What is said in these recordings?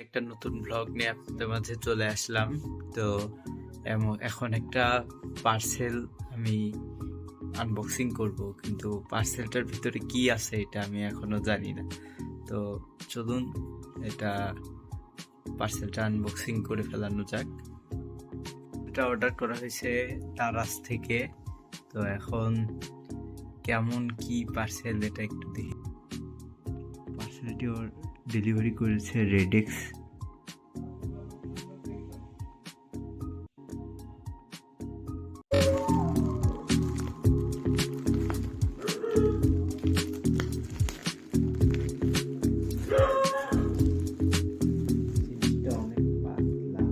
একটা নতুন ব্লগ নিয়ে আপনাদের মাঝে চলে আসলাম। তো এখন একটা পার্সেল আমি আনবক্সিং করব, কিন্তু পার্সেলটার ভিতরে কি আছে এটা আমি এখনও জানি না। তো চলুন, এটা পার্সেলটা আনবক্সিং করে ফেলানো যাক। এটা অর্ডার করা হয়েছে তারাস থেকে। তো এখন কেমন কি পার্সেল এটা একটু দেখি। পার্সেলটি ডেলিভারি করেছে রেডেক্স। অনেক পাতলা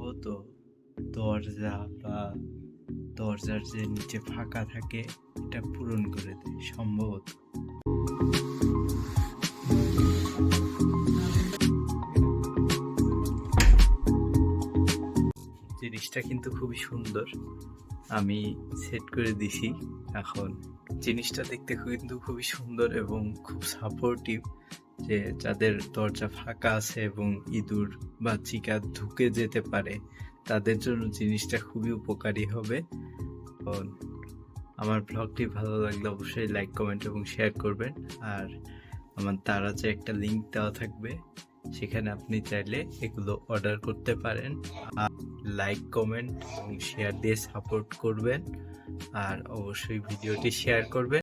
সম্ভবত দরজা বা দরজার যে নিচে ফাঁকা থাকে, এটা পূরণ করে দেয়, সম্ভবত। জিনিসটা কিন্তু খুবই সুন্দর। আমি সেট করে দিছি এখন। জিনিসটা দেখতে কিন্তু খুবই সুন্দর এবং খুব সাপোর্টিভ যে যাদের দরজা ফাঁকা আছে এবং ইঁদুর বা চিকা ঢুকে যেতে পারে, তাদের জন্য জিনিসটা খুবই উপকারী হবে। এখন আমার ব্লগটি ভালো লাগলে অবশ্যই লাইক কমেন্ট এবং শেয়ার করবেন। আর আমার তারা যে একটা লিংক দেওয়া থাকবে, সেখানে আপনি চাইলে এগুলো অর্ডার করতে পারেন। আর লাইক কমেন্ট এবং শেয়ার দিয়ে সাপোর্ট করবেন। আর অবশ্যই ভিডিওটি শেয়ার করবেন।